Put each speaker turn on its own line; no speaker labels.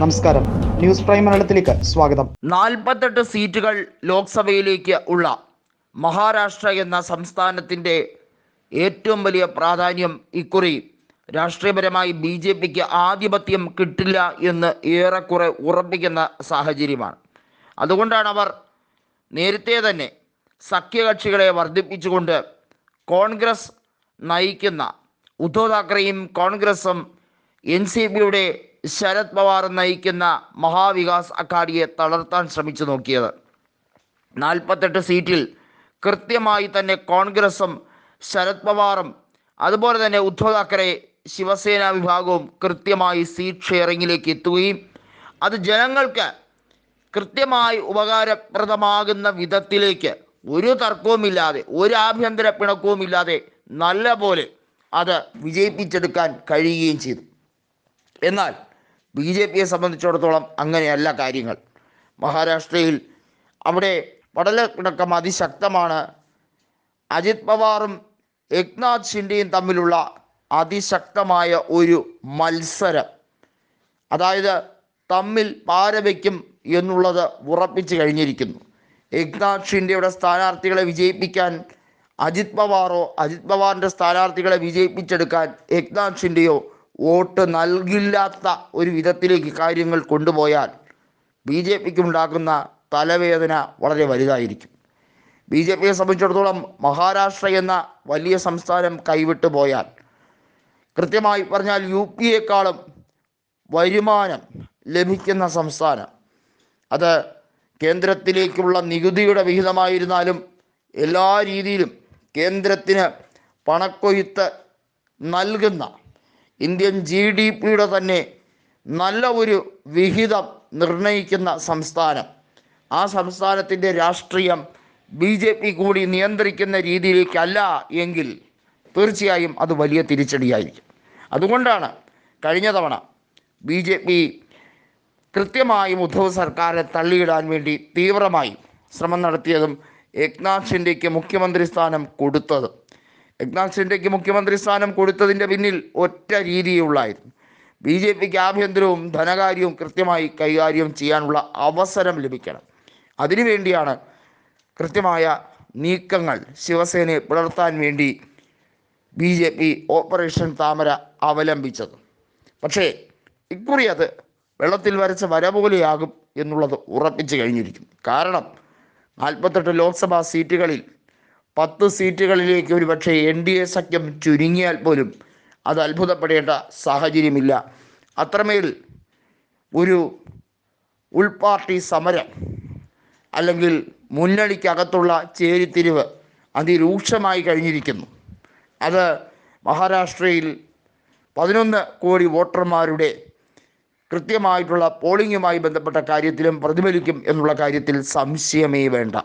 നമസ്കാരം. News prime മലയാളത്തിലേക്ക് സ്വാഗതം.
നാൽപ്പത്തെട്ട് സീറ്റുകൾ ലോക്സഭയിലേക്ക് ഉള്ള മഹാരാഷ്ട്ര എന്ന സംസ്ഥാനത്തിന്റെ ഏറ്റവും വലിയ പ്രാധാന്യം ഇക്കുറി രാഷ്ട്രീയപരമായി ബി ജെ പിക്ക് ആധിപത്യം കിട്ടില്ല എന്ന് ഏറെക്കുറെ ഉറപ്പിക്കുന്ന സാഹചര്യമാണ്. അതുകൊണ്ടാണ് അവർ നേരത്തെ തന്നെ സഖ്യകക്ഷികളെ വർദ്ധിപ്പിച്ചുകൊണ്ട് കോൺഗ്രസ് നയിക്കുന്ന ഉദ്ധവ് താക്കറെയും കോൺഗ്രസും എൻ സി പിയുടെ ശരത് പവാർ നയിക്കുന്ന മഹാവികാസ് അഘാഡിയെ തളർത്താൻ ശ്രമിച്ചു നോക്കിയത്. നാൽപ്പത്തെട്ട് സീറ്റിൽ കൃത്യമായി തന്നെ കോൺഗ്രസും ശരത് പവാറും അതുപോലെ തന്നെ ഉദ്ധവ് താക്കറെ ശിവസേന വിഭാഗവും കൃത്യമായി സീറ്റ് ഷെയറിങ്ങിലേക്ക് എത്തുകയും അത് ജനങ്ങൾക്ക് കൃത്യമായി ഉപകാരപ്രദമാകുന്ന വിധത്തിലേക്ക് ഒരു തർക്കവുമില്ലാതെ ഒരു ആഭ്യന്തര പിണക്കവുമില്ലാതെ നല്ല പോലെ അത് വിജയിപ്പിച്ചെടുക്കാൻ കഴിയുകയും ചെയ്തു. എന്നാൽ ബി ജെ പിയെ സംബന്ധിച്ചിടത്തോളം അങ്ങനെയല്ല കാര്യങ്ങൾ. മഹാരാഷ്ട്രയിൽ അവിടെ പടലക്കിടക്കം അതിശക്തമാണ്. അജിത് പവാറും ഏക്നാഥ് ഷിൻഡെയും തമ്മിലുള്ള അതിശക്തമായ ഒരു മത്സരം. അതായത് തമ്മിൽ പാരവയ്ക്കും എന്നുള്ളത് ഉറപ്പിച്ചു കഴിഞ്ഞിരിക്കുന്നു. ഏക്നാഥ് ഷിൻഡെയുടെ സ്ഥാനാർത്ഥികളെ വിജയിപ്പിക്കാൻ അജിത് പവാറോ അജിത് പവാറിന്റെ സ്ഥാനാർത്ഥികളെ വിജയിപ്പിച്ചെടുക്കാൻ ഏക്നാഥ് ഷിൻഡെയോ വോട്ട് നൽകില്ലാത്ത ഒരു വിധത്തിലേക്ക് കാര്യങ്ങൾ കൊണ്ടുപോയാൽ ബി ജെ പിക്ക് ഉണ്ടാക്കുന്ന തലവേദന വളരെ വലുതായിരിക്കും. ബി ജെ പിയെ സംബന്ധിച്ചിടത്തോളം മഹാരാഷ്ട്ര എന്ന വലിയ സംസ്ഥാനം കൈവിട്ടു പോയാൽ കൃത്യമായി പറഞ്ഞാൽ യു പിയേക്കാളും വരുമാനം ലഭിക്കുന്ന സംസ്ഥാനം. അത് കേന്ദ്രത്തിലേക്കുള്ള നികുതിയുടെ വിഹിതമായിരുന്നാലും എല്ലാ രീതിയിലും കേന്ദ്രത്തിന് പണക്കൊയ്ത്ത് നൽകുന്ന ഇന്ത്യൻ ജി ഡി പിയുടെ തന്നെ നല്ല ഒരു വിഹിതം നിർണയിക്കുന്ന സംസ്ഥാനം. ആ സംസ്ഥാനത്തിന്റെ രാഷ്ട്രീയം ബി ജെ പി കൂടി നിയന്ത്രിക്കുന്ന രീതിയിലേക്കല്ല എങ്കിൽ തീർച്ചയായും അത് വലിയ തിരിച്ചടിയായിരിക്കും. അതുകൊണ്ടാണ് കഴിഞ്ഞ തവണ ബി ജെ പി കൃത്യമായും ഉദ്ധവ് സർക്കാരെ തള്ളിയിടാൻ വേണ്ടി തീവ്രമായി ശ്രമം നടത്തിയതും ഏക്നാഥ് ഷിൻഡെയ്ക്ക് മുഖ്യമന്ത്രി സ്ഥാനം കൊടുത്തതും. ഏക്നാഥ് ഷിൻഡെക്ക് മുഖ്യമന്ത്രി സ്ഥാനം കൊടുത്തതിന്റെ പിന്നിൽ ഒറ്റ രീതിയുള്ളായിരുന്നു. ബി ജെ പിക്ക് ആഭ്യന്തരവും ധനകാര്യവും കൃത്യമായി കൈകാര്യം ചെയ്യാനുള്ള അവസരം ലഭിക്കണം. അതിനുവേണ്ടിയാണ് കൃത്യമായ നീക്കങ്ങൾ ശിവസേനയെ പുലർത്താൻ വേണ്ടി ബി ജെ പി ഓപ്പറേഷൻ താമര അവലംബിച്ചത്. പക്ഷേ ഇക്കുറി അത് വെള്ളത്തിൽ വരച്ച വര പോലെയാകും എന്നുള്ളത് ഉറപ്പിച്ചു കഴിഞ്ഞിരിക്കുന്നു. കാരണം നാൽപ്പത്തെട്ട് ലോക്സഭാ സീറ്റുകളിൽ പത്ത് സീറ്റുകളിലേക്ക് ഒരുപക്ഷെ എൻ ഡി എ സഖ്യം ചുരുങ്ങിയാൽ പോലും അത് അത്ഭുതപ്പെടേണ്ട സാഹചര്യമില്ല. അത്രമേൽ ഒരു ഉൾപാർട്ടി സമരം അല്ലെങ്കിൽ മുന്നണിക്കകത്തുള്ള ചേരിത്തിരിവ് അതിരൂക്ഷമായി കഴിഞ്ഞിരിക്കുന്നു. അത് മഹാരാഷ്ട്രയിൽ പതിനൊന്ന് കോടി വോട്ടർമാരുടെ കൃത്യമായിട്ടുള്ള പോളിംഗുമായി ബന്ധപ്പെട്ട കാര്യത്തിലും പ്രതിഫലിക്കും എന്നുള്ള കാര്യത്തിൽ സംശയമേ വേണ്ട.